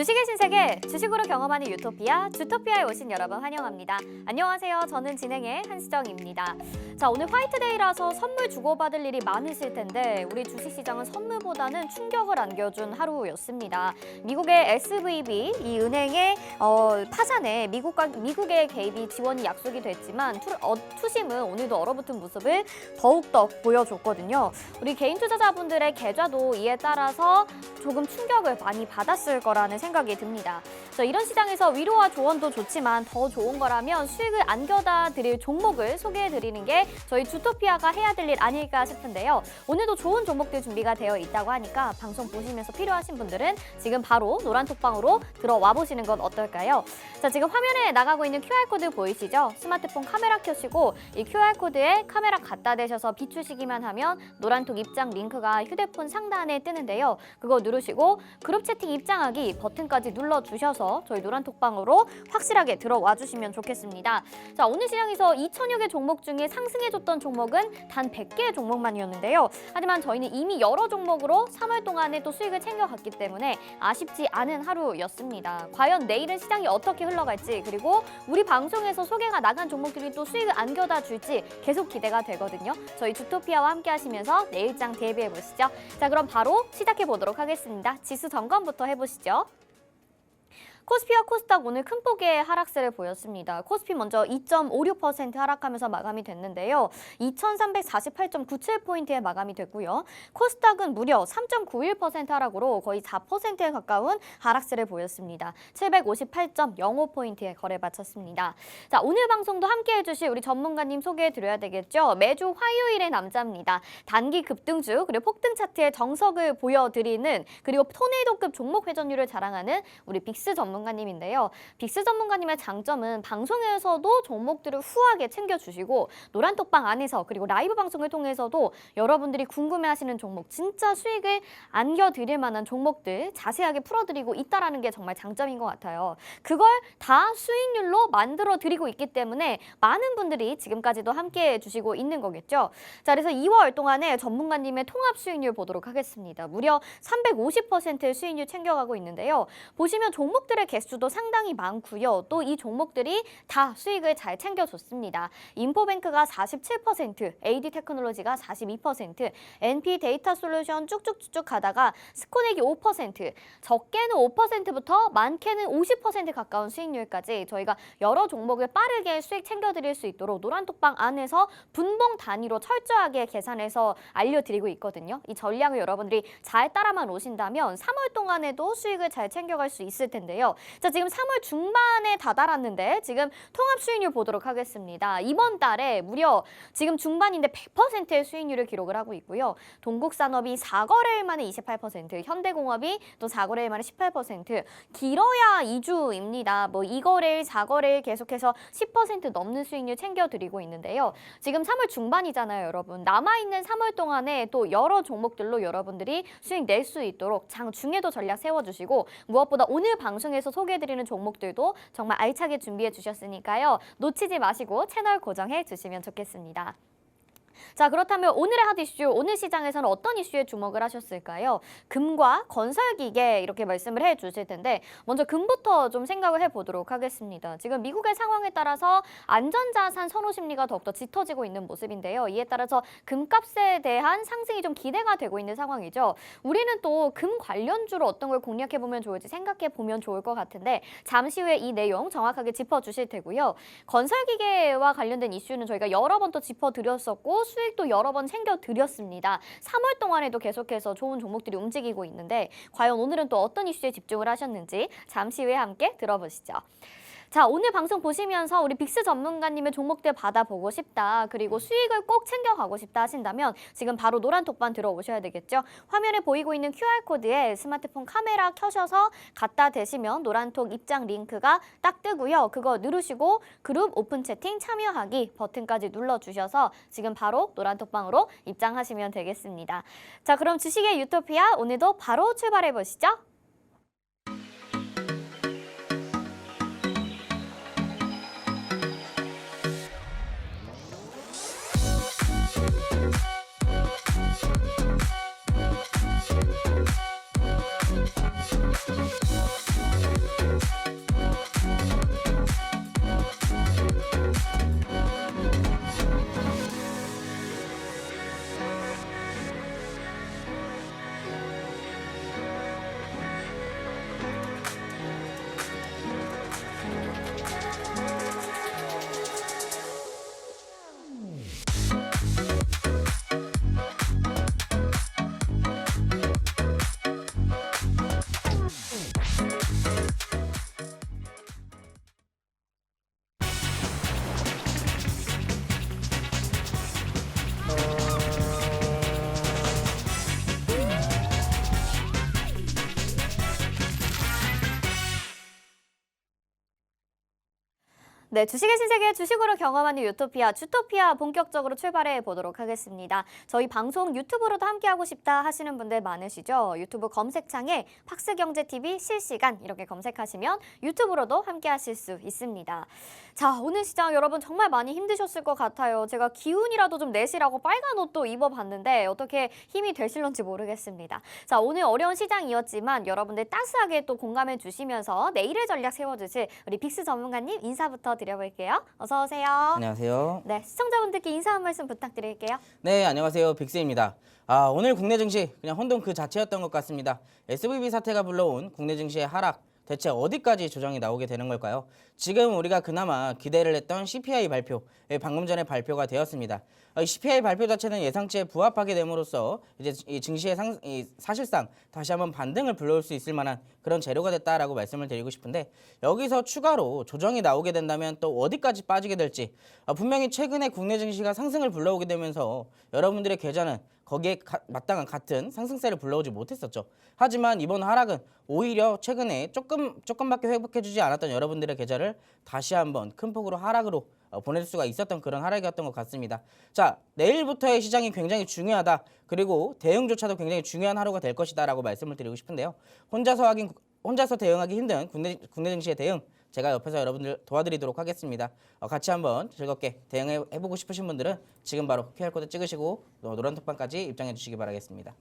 주식의 신세계, 주식으로 경험하는 유토피아, 주토피아에 오신 여러분 환영합니다. 안녕하세요. 저는 진행의 한시정입니다. 자, 오늘 화이트데이라서 선물 주고받을 일이 많으실 텐데 우리 주식시장은 선물보다는 충격을 안겨준 하루였습니다. 미국의 SVB, 이 은행의 어, 파산에 미국과, 미국의 개입이 지원이 약속이 됐지만 투, 어, 투심은 오늘도 얼어붙은 모습을 더욱더 보여줬거든요. 우리 개인 투자자분들의 계좌도 이에 따라서 조금 충격을 많이 받았을 거라는 생각이 듭니다. 자, 이런 시장에서 위로와 조언도 좋지만 더 좋은 거라면 수익을 안겨다 드릴 종목을 소개해 드리는 게 저희 주토피아가 해야 될 일 아닐까 싶은데요. 오늘도 좋은 종목들 준비가 되어 있다고 하니까 방송 보시면서 필요하신 분들은 지금 바로 노란 톡방으로 들어와 보시는 건 어떨까요? 자, 지금 화면에 나가고 있는 QR코드 보이시죠? 스마트폰 카메라 켜시고 이 QR코드에 카메라 갖다 대셔서 비추시기만 하면 노란톡 입장 링크가 휴대폰 상단에 뜨는데요. 그거 누 르시고 그룹 채팅 입장하기 버튼까지 눌러주셔서 저희 노란톡방으로 확실하게 들어와 주시면 좋겠습니다. 자, 오늘 시장에서 2천여 개 종목 중에 상승해줬던 종목은 단 100개의 종목만이었는데요. 하지만 저희는 이미 여러 종목으로 3월 동안에 또 수익을 챙겨갔기 때문에 아쉽지 않은 하루였습니다. 과연 내일은 시장이 어떻게 흘러갈지 그리고 우리 방송에서 소개가 나간 종목들이 또 수익을 안겨다 줄지 계속 기대가 되거든요. 저희 주토피아와 함께 하시면서 내일장 대비해 보시죠. 자, 그럼 바로 시작해 보도록 하겠습니다. 지수 점검부터 해보시죠. 코스피와 코스닥 오늘 큰 폭의 하락세를 보였습니다. 코스피 먼저 2.56% 하락하면서 마감이 됐는데요. 2,348.97포인트에 마감이 됐고요. 코스닥은 무려 3.91% 하락으로 거의 4%에 가까운 하락세를 보였습니다. 758.05포인트에 거래 마쳤습니다. 자, 오늘 방송도 함께 해주실 우리 전문가님 소개해 드려야 되겠죠. 매주 화요일의 남자입니다. 단기 급등주 그리고 폭등 차트의 정석을 보여드리는 그리고 토네이도급 종목 회전율을 자랑하는 우리 빅스 전문가 님인데요. 빅스 전문가님의 장점은 방송에서도 종목들을 후하게 챙겨주시고 노란톡방 안에서 그리고 라이브 방송을 통해서도 여러분들이 궁금해하시는 종목 진짜 수익을 안겨드릴 만한 종목들 자세하게 풀어드리고 있다라는 게 정말 장점인 것 같아요. 그걸 다 수익률로 만들어 드리고 있기 때문에 많은 분들이 지금까지도 함께 해 주시고 있는 거겠죠. 자, 그래서 2월 동안에 전문가님의 통합 수익률 보도록 하겠습니다. 무려 350%의 수익률 챙겨가고 있는데요. 보시면 종목들의 개수도 상당히 많고요. 또 이 종목들이 다 수익을 잘 챙겨줬습니다. 인포뱅크가 47%, AD 테크놀로지가 42%, NP 데이터 솔루션 쭉쭉쭉쭉 가다가 스코넥이 5%, 적게는 5%부터 많게는 50% 가까운 수익률까지 저희가 여러 종목을 빠르게 수익 챙겨드릴 수 있도록 노란톡방 안에서 분봉 단위로 철저하게 계산해서 알려드리고 있거든요. 이 전략을 여러분들이 잘 따라만 오신다면 3월 동안에도 수익을 잘 챙겨갈 수 있을 텐데요. 자, 지금 3월 중반에 다다랐는데 지금 통합 수익률 보도록 하겠습니다. 이번 달에 무려 지금 중반인데 100%의 수익률을 기록을 하고 있고요. 동국산업이 4거래일 만에 28%, 현대공업이 또 4거래일 만에 18%, 길어야 2주입니다. 뭐 2거래일, 4거래일 계속해서 10% 넘는 수익률 챙겨드리고 있는데요. 지금 3월 중반이잖아요, 여러분. 남아있는 3월 동안에 또 여러 종목들로 여러분들이 수익 낼 수 있도록 장 중에도 전략 세워주시고 무엇보다 오늘 방송에 서 소개해드리는 종목들도 정말 알차게 준비해 주셨으니까요. 놓치지 마시고 채널 고정해 주시면 좋겠습니다. 자 그렇다면 오늘의 핫 이슈, 오늘 시장에서는 어떤 이슈에 주목을 하셨을까요? 금과 건설기계 이렇게 말씀을 해 주실 텐데 먼저 금부터 좀 생각을 해 보도록 하겠습니다. 지금 미국의 상황에 따라서 안전자산 선호 심리가 더욱더 짙어지고 있는 모습인데요. 이에 따라서 금값에 대한 상승이 좀 기대가 되고 있는 상황이죠. 우리는 또 금 관련주로 어떤 걸 공략해 보면 좋을지 생각해 보면 좋을 것 같은데 잠시 후에 이 내용 정확하게 짚어 주실 테고요. 건설기계와 관련된 이슈는 저희가 여러 번 또 짚어 드렸었고 수익도 여러 번 챙겨드렸습니다. 3월 동안에도 계속해서 좋은 종목들이 움직이고 있는데 과연 오늘은 또 어떤 이슈에 집중을 하셨는지 잠시 후에 함께 들어보시죠. 자, 오늘 방송 보시면서 우리 빅스 전문가님의 종목들 받아보고 싶다. 그리고 수익을 꼭 챙겨가고 싶다 하신다면 지금 바로 노란 톡방 들어오셔야 되겠죠. 화면에 보이고 있는 QR코드에 스마트폰 카메라 켜셔서 갖다 대시면 노란톡 입장 링크가 딱 뜨고요. 그거 누르시고 그룹 오픈 채팅 참여하기 버튼까지 눌러주셔서 지금 바로 노란 톡방으로 입장하시면 되겠습니다. 자, 그럼 주식의 유토피아 오늘도 바로 출발해 보시죠. 네, 주식의 신세계 주식으로 경험하는 유토피아, 주토피아 본격적으로 출발해 보도록 하겠습니다. 저희 방송 유튜브로도 함께하고 싶다 하시는 분들 많으시죠? 유튜브 검색창에 팍스경제TV 실시간 이렇게 검색하시면 유튜브로도 함께하실 수 있습니다. 자, 오늘 시장 여러분 정말 많이 힘드셨을 것 같아요. 제가 기운이라도 좀 내시라고 빨간 옷도 입어봤는데 어떻게 힘이 되실런지 모르겠습니다. 자, 오늘 어려운 시장이었지만 여러분들 따스하게 또 공감해 주시면서 내일의 전략 세워주실 우리 빅스 전문가님 인사부터 드려볼게요. 어서 오세요. 안녕하세요. 네, 시청자분들께 인사 한 말씀 부탁드릴게요. 네, 안녕하세요. 빅스입니다. 아, 오늘 국내 증시 그냥 혼돈 그 자체였던 것 같습니다. SVB 사태가 불러온 국내 증시의 하락 대체 어디까지 조정이 나오게 되는 걸까요? 지금 우리가 그나마 기대를 했던 CPI 발표, 예, 방금 전에 발표가 되었습니다. 어, 이 CPI 발표 자체는 예상치에 부합하게 됨으로써 이제 이 증시의 상, 이 사실상 다시 한번 반등을 불러올 수 있을 만한 그런 재료가 됐다라고 말씀을 드리고 싶은데 여기서 추가로 조정이 나오게 된다면 또 어디까지 빠지게 될지 어, 분명히 최근에 국내 증시가 상승을 불러오게 되면서 여러분들의 계좌는 거기에 가- 마땅한 같은 상승세를 불러오지 못했었죠. 하지만 이번 하락은 오히려 최근에 조금 조금밖에 회복해주지 않았던 여러분들의 계좌를 다시 한번 큰 폭으로 하락으로 어, 보낼 수가 있었던 그런 하락이었던 것 같습니다. 자 내일부터의 시장이 굉장히 중요하다. 그리고 대응조차도 굉장히 중요한 하루가 될 것이다라고 말씀을 드리고 싶은데요. 혼자서 하긴 혼자서 대응하기 힘든 국내 국내 증시의 대응 제가 옆에서 여러분들 도와드리도록 하겠습니다. 어, 같이 한번 즐겁게 대응해 보고 싶으신 분들은 지금 바로 QR 코드 찍으시고 어, 노란 톡방까지 입장해 주시기 바라겠습니다.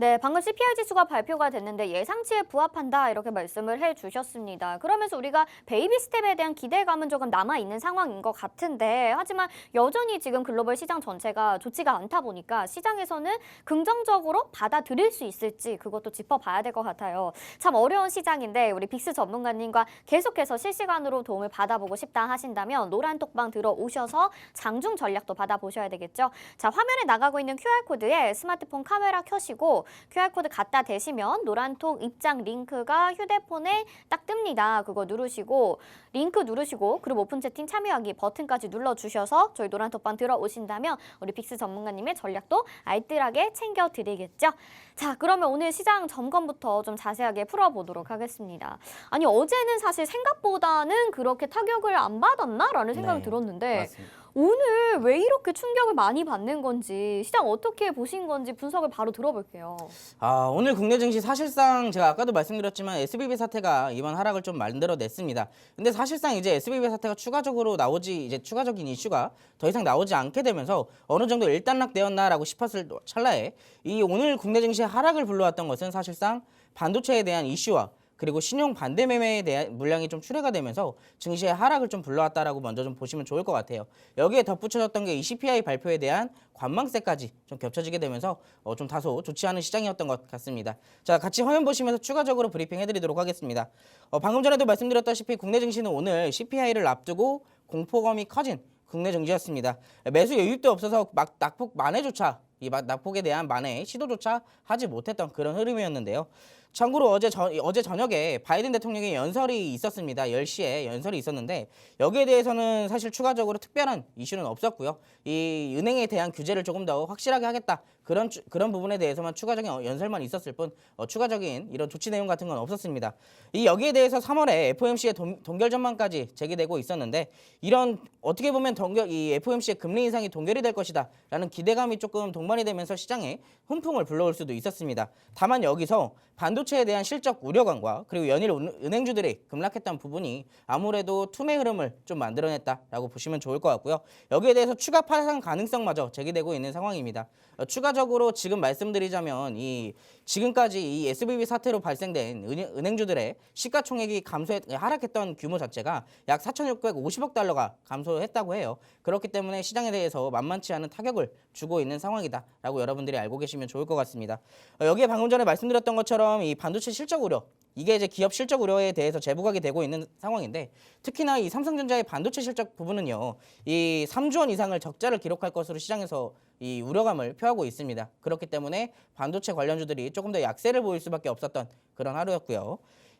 네, 방금 CPI 지수가 발표가 됐는데 예상치에 부합한다 이렇게 말씀을 해 주셨습니다. 그러면서 우리가 베이비 스텝에 대한 기대감은 조금 남아 있는 상황인 것 같은데 하지만 여전히 지금 글로벌 시장 전체가 좋지가 않다 보니까 시장에서는 긍정적으로 받아들일 수 있을지 그것도 짚어봐야 될 것 같아요. 참 어려운 시장인데 우리 빅스 전문가님과 계속해서 실시간으로 도움을 받아보고 싶다 하신다면 노란 톡방 들어오셔서 장중 전략도 받아보셔야 되겠죠. 자, 화면에 나가고 있는 QR코드에 스마트폰 카메라 켜시고 QR코드 갖다 대시면 노란톡 입장 링크가 휴대폰에 딱 뜹니다. 그거 누르시고 링크 누르시고 그룹 오픈 채팅 참여하기 버튼까지 눌러주셔서 저희 노란톡방 들어오신다면 우리 빅스 전문가님의 전략도 알뜰하게 챙겨드리겠죠. 자, 그러면 오늘 시장 점검부터 좀 자세하게 풀어보도록 하겠습니다. 아니, 어제는 사실 생각보다는 그렇게 타격을 안 받았나라는 생각이 네, 들었는데 맞습니다. 오늘 왜 이렇게 충격을 많이 받는 건지 시장 어떻게 보신 건지 분석을 바로 들어볼게요. 아, 오늘 국내 증시 사실상 제가 아까도 말씀드렸지만 SBB 사태가 이번 하락을 좀 만들어냈습니다. 근데 사실상 이제 SBB 사태가 추가적으로 나오지 이제 추가적인 이슈가 더 이상 나오지 않게 되면서 어느 정도 일단락되었나라고 싶었을 찰나에 이 오늘 국내 증시의 하락을 불러왔던 것은 사실상 반도체에 대한 이슈와 그리고 신용 반대 매매에 대한 물량이 좀 출회가 되면서 증시의 하락을 좀 불러왔다라고 먼저 좀 보시면 좋을 것 같아요. 여기에 덧붙여졌던 게 이 CPI 발표에 대한 관망세까지 좀 겹쳐지게 되면서 어, 좀 다소 좋지 않은 시장이었던 것 같습니다. 자, 같이 화면 보시면서 추가적으로 브리핑 해드리도록 하겠습니다. 어, 방금 전에도 말씀드렸다시피 국내 증시는 오늘 CPI를 앞두고 공포감이 커진 국내 증시였습니다. 매수 여유도 없어서 막 낙폭 만회조차 이 마- 낙폭에 대한 만회 시도조차 하지 못했던 그런 흐름이었는데요. 참고로 어제 저, 어제 저녁에 바이든 대통령의 연설이 있었습니다. 10시에 연설이 있었는데 여기에 대해서는 사실 추가적으로 특별한 이슈는 없었고요. 이 은행에 대한 규제를 조금 더 확실하게 하겠다. 그런 추- 그런 부분에 대해서만 추가적인 어, 연설만 있었을 뿐 어, 추가적인 이런 조치 내용 같은 건 없었습니다. 이 여기에 대해서 3월에 FOMC의 동, 동결 전망까지 제기되고 있었는데 이런 어떻게 보면 동결 이 FOMC의 금리 인상이 동결이 될 것이다 라는 기대감이 조금 동반이 되면서 시장에 훈풍을 불러올 수도 있었습니다. 다만 여기서 반도 체에 대한 실적 우려감과 그리고 연일 은- 은행주들이 급락했던 부분이 아무래도 투매 흐름을 좀 만들어냈다라고 보시면 좋을 것 같고요. 여기에 대해서 추가 파상 가능성마저 제기되고 있는 상황입니다. 어, 추가적으로 지금 말씀드리자면 이 지금까지 이 SVB 사태로 발생된 은행, 은행주들의 시가총액이 감소했 하락했던 규모 자체가 약 4,650억 달러가 감소했다고 해요. 그렇기 때문에 시장에 대해서 만만치 않은 타격을 주고 있는 상황이다라고 여러분들이 알고 계시면 좋을 것 같습니다. 어, 여기에 방금 전에 말씀드렸던 것처럼 이 반도체 실적 우려 이게 이제 기업 실적 우려에 대해서 재부각이 되고 있는 상황인데 특히나 이 삼성전자의 반도체 실적 부분은요 이 3조 원 이상을 적자를 기록할 것으로 시장에서 이 우려감을 표하고 있습니다. 그렇기 때문에 반도체 관련주들이 조금 더 약세를 보일 수밖에 없었던 그런 하루였고요.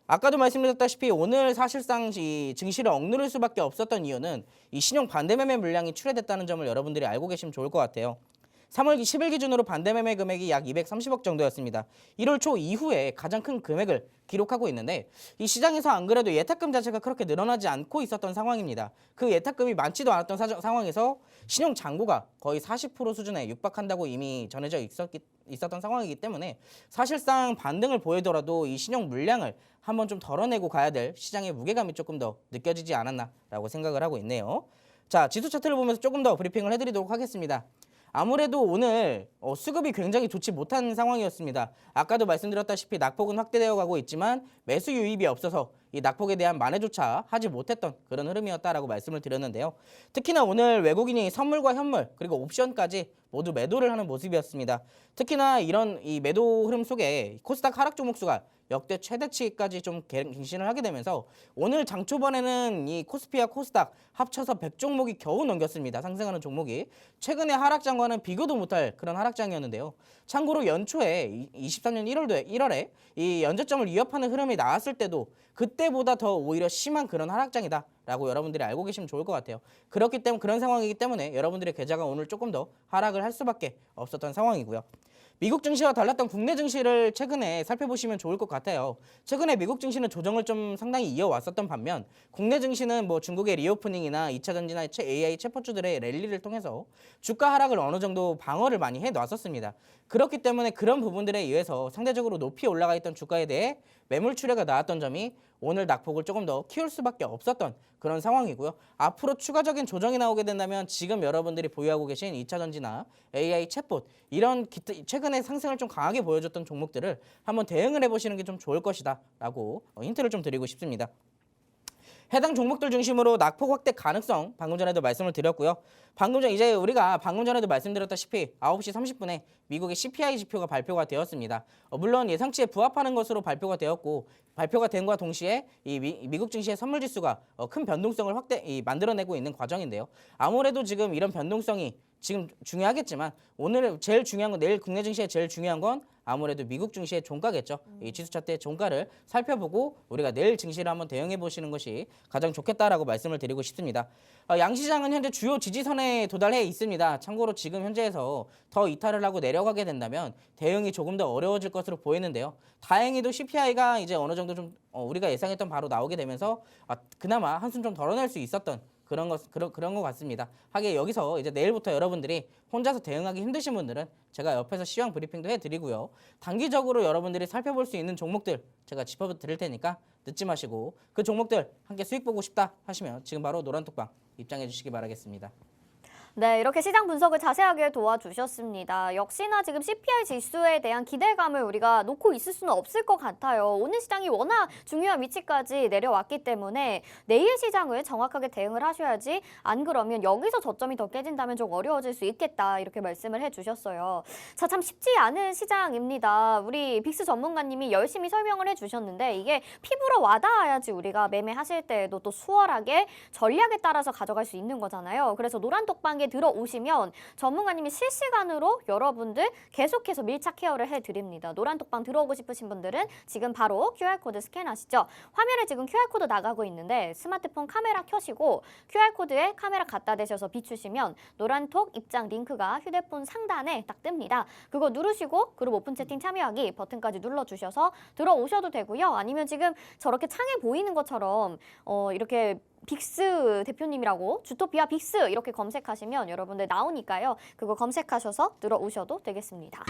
아까도 말씀드렸다시피 오늘 사실상 이 증시를 억누를 수밖에 없었던 이유는 이 신용 반대매매 물량이 출회됐다는 점을 여러분들이 알고 계시면 좋을 것 같아요. 3월 10일 기준으로 반대 매매 금액이 약 230억 정도였습니다. 1월 초 이후에 가장 큰 금액을 기록하고 있는데 이 시장에서 안 그래도 예탁금 자체가 그렇게 늘어나지 않고 있었던 상황입니다. 그 예탁금이 많지도 않았던 사정- 상황에서 신용 잔고가 거의 40% 수준에 육박한다고 이미 전해져 있었기, 있었던 상황이기 때문에 사실상 반등을 보이더라도 이 신용 물량을 한번 좀 덜어내고 가야 될 시장의 무게감이 조금 더 느껴지지 않았나라고 생각을 하고 있네요. 자, 지수 차트를 보면서 조금 더 브리핑을 해드리도록 하겠습니다. 아무래도 오늘 어, 수급이 굉장히 좋지 못한 상황이었습니다. 아까도 말씀드렸다시피 낙폭은 확대되어 가고 있지만 매수 유입이 없어서 이 낙폭에 대한 만회조차 하지 못했던 그런 흐름이었다라고 말씀을 드렸는데요. 특히나 오늘 외국인이 선물과 현물 그리고 옵션까지 모두 매도를 하는 모습이었습니다. 특히나 이런 이 매도 흐름 속에 코스닥 하락 종목 수가 역대 최대치까지 좀 갱- 갱신을 하게 되면서 오늘 장 초반에는 이 코스피와 코스닥 합쳐서 100종목이 겨우 넘겼습니다. 상승하는 종목이 최근의 하락장과는 비교도 못할 그런 하락장이었는데요. 참고로 연초에 23년 1월도에 1월에 이 연저점을 위협하는 흐름이 나왔을 때도 그 때보다 더 오히려 심한 그런 하락장이다 라고 여러분들이 알고 계시면 좋을 것 같아요. 그렇기 때문에 그런 상황이기 때문에 여러분들의 계좌가 오늘 조금 더 하락을 할 수밖에 없었던 상황이고요. 미국 증시와 달랐던 국내 증시를 최근에 살펴보시면 좋을 것 같아요. 최근에 미국 증시는 조정을 좀 상당히 이어왔었던 반면 국내 증시는 뭐 중국의 리오프닝이나 2차 전지나 AI 체포주들의 랠리를 통해서 주가 하락을 어느 정도 방어를 많이 해 놨었습니다. 그렇기 때문에 그런 부분들에 의해서 상대적으로 높이 올라가 있던 주가에 대해 매물 출회가 나왔던 점이 오늘 낙폭을 조금 더 키울 수밖에 없었던 그런 상황이고요. 앞으로 추가적인 조정이 나오게 된다면 지금 여러분들이 보유하고 계신 2차 전지나 AI 챗봇 이런 최근에 상승을 좀 강하게 보여줬던 종목들을 한번 대응을 해보시는 게 좀 좋을 것이다 라고 어, 힌트를 좀 드리고 싶습니다. 해당 종목들 중심으로 낙폭 확대 가능성 방금 전에도 말씀을 드렸고요. 방금 전 이제 우리가 방금 전에도 말씀드렸다시피 9시 30분에 미국의 CPI 지표가 발표가 되었습니다. 어, 물론 예상치에 부합하는 것으로 발표가 되었고 발표가 된과 동시에 이 미, 국 증시의 선물 지수가 어, 큰 변동성을 확대 이, 만들어내고 있는 과정인데요. 아무래도 지금 이런 변동성이 지금 중요하겠지만 오늘 제일 중요한 건 내일 국내 증시에 제일 중요한 건 아무래도 미국 증시의 종가겠죠. 이 지수 차트의 종가를 살펴보고 우리가 내일 증시를 한번 대응해 보시는 것이 가장 좋겠다라고 말씀을 드리고 싶습니다. 어, 양시장은 현재 주요 지지선에 도달해 있습니다. 참고로 지금 현재에서 더 이탈을 하고 내려가게 된다면 대응이 조금 더 어려워질 것으로 보이는데요. 다행히도 CPI가 이제 어느 정도 좀 어, 우리가 예상했던 바로 나오게 되면서 아, 그나마 한숨 좀 덜어낼 수 있었던 그런 것 그런 그런 것 같습니다. 하게 여기서 이제 내일부터 여러분들이 혼자서 대응하기 힘드신 분들은 제가 옆에서 시황 브리핑도 해드리고요. 단기적으로 여러분들이 살펴볼 수 있는 종목들 제가 짚어드릴 테니까 늦지 마시고 그 종목들 함께 수익 보고 싶다 하시면 지금 바로 노란톡방 입장해 주시기 바라겠습니다. 네, 이렇게 시장 분석을 자세하게 도와주셨습니다. 역시나 지금 CPI 지수에 대한 기대감을 우리가 놓고 있을 수는 없을 것 같아요. 오늘 시장이 워낙 중요한 위치까지 내려왔기 때문에 내일 시장을 정확하게 대응을 하셔야지 안 그러면 여기서 저점이 더 깨진다면 좀 어려워질 수 있겠다 이렇게 말씀을 해주셨어요. 자, 참 쉽지 않은 시장입니다. 우리 빅스 전문가님이 열심히 설명을 해주셨는데 이게 피부로 와닿아야지 우리가 매매하실 때에도 또 수월하게 전략에 따라서 가져갈 수 있는 거잖아요. 그래서 노란 톡방 에 들어오시면 전문가님이 실시간으로 여러분들 계속해서 밀착 케어를 해드립니다. 노란 톡방 들어오고 싶으신 분들은 지금 바로 QR코드 스캔하시죠. 화면에 지금 QR코드 나가고 있는데 스마트폰 카메라 켜시고 QR코드에 카메라 갖다 대셔서 비추시면 노란톡 입장 링크가 휴대폰 상단에 딱 뜹니다. 그거 누르시고 그룹 오픈 채팅 참여하기 버튼까지 눌러주셔서 들어오셔도 되고요. 아니면 지금 저렇게 창에 보이는 것처럼 어, 이렇게 빅스 대표님이라고 주토피아 빅스 이렇게 검색하시면 여러분들 나오니까요. 그거 검색하셔서 들어오셔도 되겠습니다.